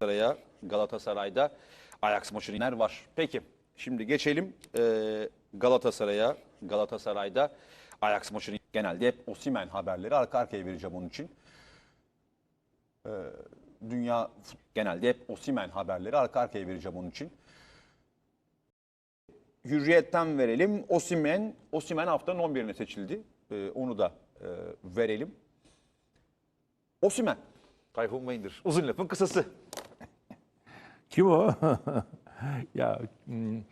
Galatasaray'a Galatasaray'da Ajax maçı var. Peki şimdi geçelim Galatasaray'a Galatasaray'da Ajax maçını genelde hep Osimen haberleri arka arkaya vereceğim onun için. Dünya genelde hep Osimen haberleri arka arkaya vereceğim onun için. Hürriyetten verelim. Osimen, Osimen haftanın 11'ine seçildi. Onu da e, verelim. Osimen. Tayfun Bayındır. Uzun lafın kısası. Kim o? ya hmm,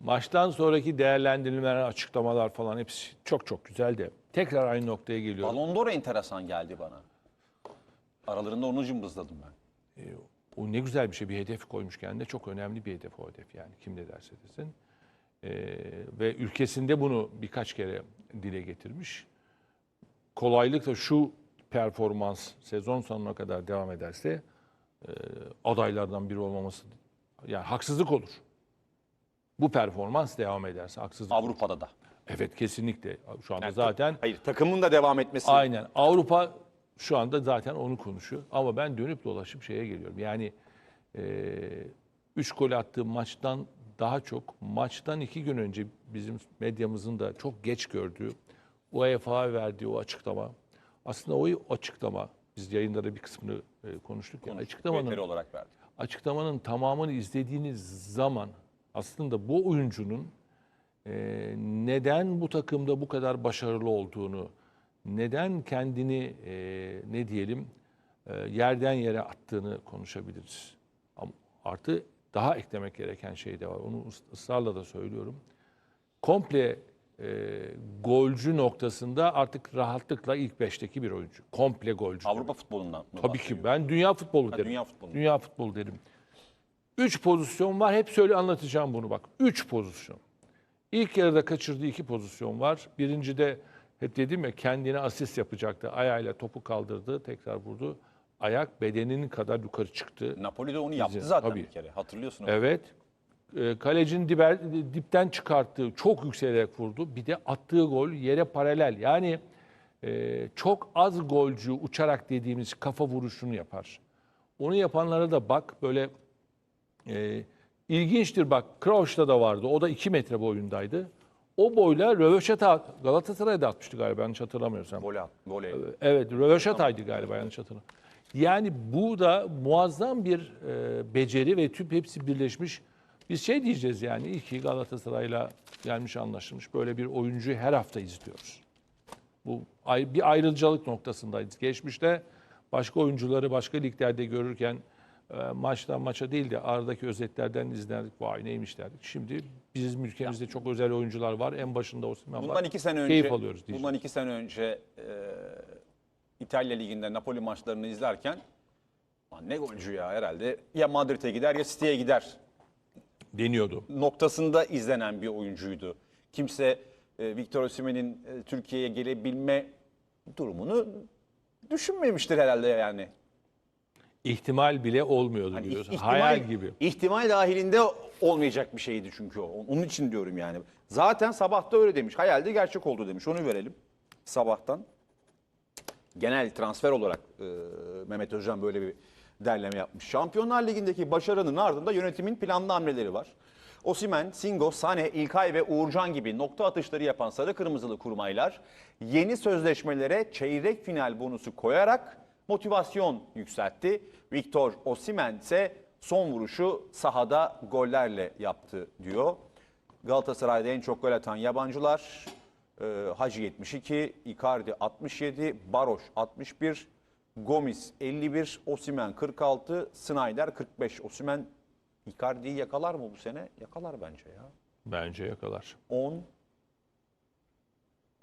maçtan sonraki değerlendirilmeler, açıklamalar falan hepsi çok çok güzel de tekrar aynı noktaya geliyorum. Ballon d'Or enteresan geldi bana. Aralarında onu cımbızladım ben. O ne güzel bir şey bir hedef koymuş kendine çok önemli bir hedef o hedef yani kim ne derse desin. Ee, ve ülkesinde bunu birkaç kere dile getirmiş. Kolaylıkla şu performans sezon sonuna kadar devam ederse e, adaylardan biri olmaması yani haksızlık olur. Bu performans devam ederse haksızlık olur. Avrupa'da da. Evet kesinlikle. Şu anda zaten Hayır takımın da devam etmesi. Aynen. Avrupa şu anda zaten onu konuşuyor. Ama ben dönüp dolaşıp şeye geliyorum. Yani 3 gol attığım maçtan daha çok maçtan iki gün önce bizim medyamızın da çok geç gördüğü UEFA verdiği o açıklama. Aslında o açıklama biz yayında da bir kısmını e, konuştuk ya. Açıklamanın Veteri olarak verdi. açıklamanın tamamını izlediğiniz zaman aslında bu oyuncunun e, neden bu takımda bu kadar başarılı olduğunu, neden kendini e, ne diyelim e, yerden yere attığını konuşabiliriz. Ama artı daha eklemek gereken şey de var. Onu ıs- ısrarla da söylüyorum. Komple e, golcü noktasında artık rahatlıkla ilk beşteki bir oyuncu. Komple golcü. Avrupa futbolundan. mı Tabii ki ben dünya futbolu Ha, derim. dünya futbolu. Dünya futbolu derim. Üç pozisyon var. Hep söyle anlatacağım bunu bak. Üç pozisyon. İlk yarıda kaçırdığı iki pozisyon var. Birincide hep dedim ya kendine asist yapacaktı. Ayağıyla topu kaldırdı, tekrar vurdu. Ayak bedeninin kadar yukarı çıktı. Napoli de onu yaptı zaten tabii. bir kere. Hatırlıyorsun. Evet. E, Kalecinin diber, dipten çıkarttığı çok yükselerek vurdu. Bir de attığı gol yere paralel. Yani e, çok az golcü uçarak dediğimiz kafa vuruşunu yapar. Onu yapanlara da bak böyle e, ilginçtir bak Crouch'ta da vardı. O da 2 metre boyundaydı. O boyla röveşata Galatasaray'da atmıştı galiba yanlış hatırlamıyorsam. Voley at. Voley. Evet, röveşataydı galiba yanlış hatırlamıyorum. Yani bu da muazzam bir e, beceri ve tüm hepsi birleşmiş. Biz şey diyeceğiz yani iyi ki Galatasaray'la gelmiş anlaşılmış böyle bir oyuncuyu her hafta izliyoruz. Bu bir ayrıcalık noktasındayız. Geçmişte başka oyuncuları başka liglerde görürken e, maçtan maça değil de aradaki özetlerden izlerdik. Vay neymiş derdik. Şimdi bizim ülkemizde çok özel oyuncular var. En başında Osimhen var. Bundan iki sene önce, Keyif alıyoruz diyeceğim. bundan iki sene önce e, İtalya Ligi'nde Napoli maçlarını izlerken "Lan ne golcü ya herhalde ya Madrid'e gider ya City'ye gider Deniyordu. noktasında izlenen bir oyuncuydu. Kimse e, Victor Osimhen'in e, Türkiye'ye gelebilme durumunu düşünmemiştir herhalde yani. İhtimal bile olmuyordu Hani biliyorsun. ihtimal- Hayal gibi. İhtimal dahilinde olmayacak bir şeydi çünkü o. Onun için diyorum yani. Zaten sabahta öyle demiş. Hayalde gerçek oldu demiş. Onu verelim sabahtan. Genel transfer olarak e, Mehmet Özcan böyle bir derleme yapmış. Şampiyonlar Ligi'ndeki başarının ardında yönetimin planlı hamleleri var. Osimen, Singo, Sane, İlkay ve Uğurcan gibi nokta atışları yapan sarı kırmızılı kurmaylar yeni sözleşmelere çeyrek final bonusu koyarak motivasyon yükseltti. Victor Osimen ise son vuruşu sahada gollerle yaptı diyor. Galatasaray'da en çok gol atan yabancılar e, Hacı 72, Icardi 67, Baroş 61, Gomis 51, Osimen 46, Snyder 45. Osimen Icardi'yi yakalar mı bu sene? Yakalar bence ya. Bence yakalar. 10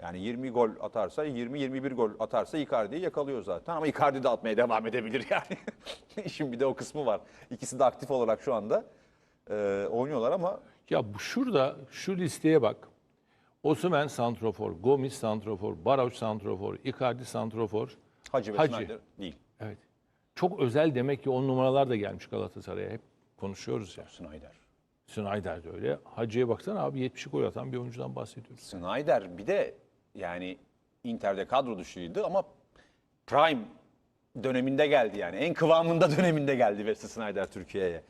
yani 20 gol atarsa 20-21 gol atarsa Icardi'yi yakalıyor zaten ama Icardi de atmaya devam edebilir yani. İşin bir de o kısmı var. İkisi de aktif olarak şu anda e, oynuyorlar ama Ya bu şurada şu listeye bak. Osimhen santrofor, Gomis santrofor, Baroş santrofor, Icardi santrofor. Hacı ve Hacı. Değil. Evet. Çok özel demek ki on numaralar da gelmiş Galatasaray'a. Hep konuşuyoruz ya. Snyder. Snyder de öyle. Hacı'ya baksana abi 70 gol atan bir oyuncudan bahsediyoruz. Snyder bir de yani Inter'de kadro dışıydı ama prime döneminde geldi yani. En kıvamında döneminde geldi Wesley Snyder Türkiye'ye.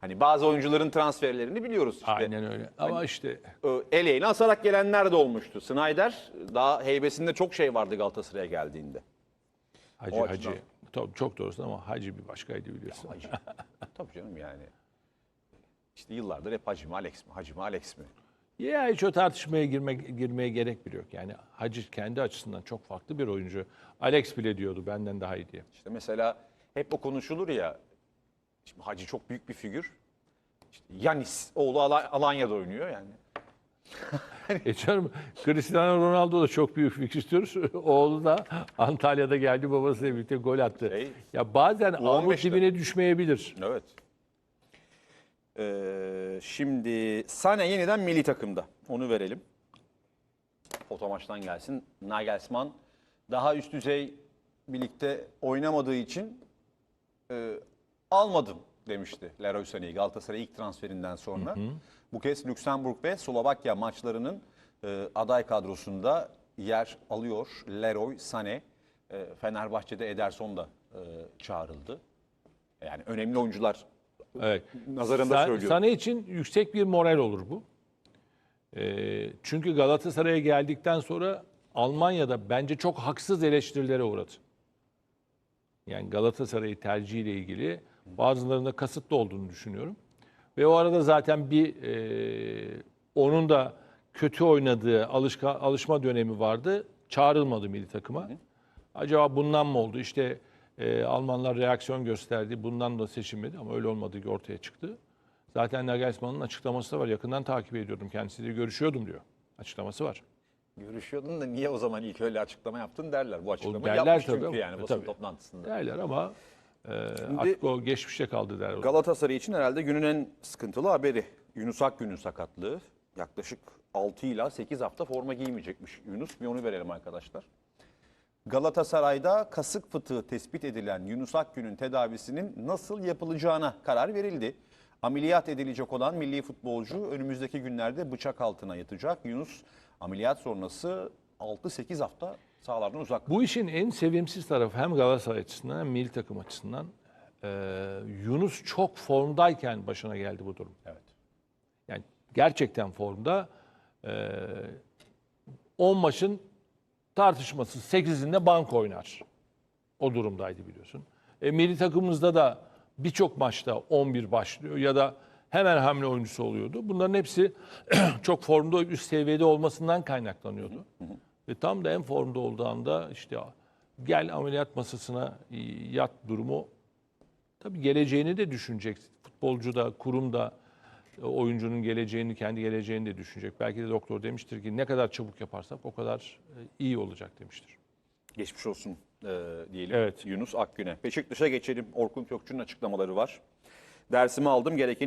Hani bazı oyuncuların transferlerini biliyoruz işte. Aynen öyle. Ama işte Ö, Eleğini asarak gelenler de olmuştu. Snyder daha heybesinde çok şey vardı Galatasaray'a geldiğinde. Hacı O Hacı. Tabii çok doğrusu ama Hacı bir başkaydı biliyorsun. Hacı. Tabii canım yani. İşte yıllardır hep Hacı mı Alex mi? Hacı mı Alex mi? Ya hiç o tartışmaya girme, girmeye gerek bile yok. Yani Hacı kendi açısından çok farklı bir oyuncu. Alex bile diyordu benden daha iyi diye. İşte mesela hep o konuşulur ya. Şimdi Hacı çok büyük bir figür. İşte Yanis oğlu Ala- Alanya'da oynuyor yani. E canım Cristiano Ronaldo da çok büyük istiyoruz. Oğlu da Antalya'da geldi babasıyla birlikte gol attı. Şey, ya bazen armut 15'te. dibine düşmeyebilir. Evet. Ee, şimdi Sane yeniden milli takımda. Onu verelim. Foto maçtan gelsin. Nagelsmann daha üst düzey birlikte oynamadığı için e, almadım demişti Leroy Sané'yi Galatasaray ilk transferinden sonra. Bu kez Lüksemburg ve Slovakya maçlarının e, aday kadrosunda yer alıyor Leroy Sané. E, Fenerbahçe'de Ederson da e, çağrıldı. Yani önemli oyuncular Evet. nazarında Sa- söylüyorum. Sana için yüksek bir moral olur bu. Ee, çünkü Galatasaray'a geldikten sonra Almanya'da bence çok haksız eleştirilere uğradı. Yani Galatasaray'ı tercihiyle ilgili bazılarında kasıtlı olduğunu düşünüyorum. Ve o arada zaten bir e, onun da kötü oynadığı alışka, alışma dönemi vardı. Çağrılmadı milli takıma. Acaba bundan mı oldu? İşte e, Almanlar reaksiyon gösterdi. Bundan da seçilmedi ama öyle olmadığı ortaya çıktı. Zaten Nagelsmann'ın açıklaması da var. Yakından takip ediyordum. Kendisiyle görüşüyordum diyor. Açıklaması var. Görüşüyordun da niye o zaman ilk öyle açıklama yaptın derler. Bu açıklamayı derler yapmış tabii çünkü ama- yani basın tabii. toplantısında. Derler ama e, artık o geçmişte kaldı der. Galatasaray için herhalde günün en sıkıntılı haberi. Yunus Akgün'ün sakatlığı. Yaklaşık 6 ila 8 hafta forma giymeyecekmiş Yunus. Bir onu verelim arkadaşlar. Galatasaray'da kasık fıtığı tespit edilen Yunus Akgün'ün tedavisinin nasıl yapılacağına karar verildi. Ameliyat edilecek olan milli futbolcu önümüzdeki günlerde bıçak altına yatacak. Yunus ameliyat sonrası 6-8 hafta sahalardan uzak. Bu işin en sevimsiz tarafı hem Galatasaray açısından hem milli takım açısından e, Yunus çok formdayken başına geldi bu durum. Evet. Yani gerçekten formda. E, 10 maçın tartışmasız 8'inde bank oynar. O durumdaydı biliyorsun. E, milli takımımızda da birçok maçta 11 başlıyor ya da hemen hamle oyuncusu oluyordu. Bunların hepsi çok formda üst seviyede olmasından kaynaklanıyordu. Ve tam da en formda olduğu anda işte gel ameliyat masasına e, yat durumu Tabii geleceğini de düşünecek. Futbolcu da, kurum da e, oyuncunun geleceğini, kendi geleceğini de düşünecek. Belki de doktor demiştir ki ne kadar çabuk yaparsak o kadar e, iyi olacak demiştir. Geçmiş olsun e, diyelim Evet. Yunus Akgün'e. Beşiktaş'a geçelim. Orkun Kökçü'nün açıklamaları var. Dersimi aldım gerekeni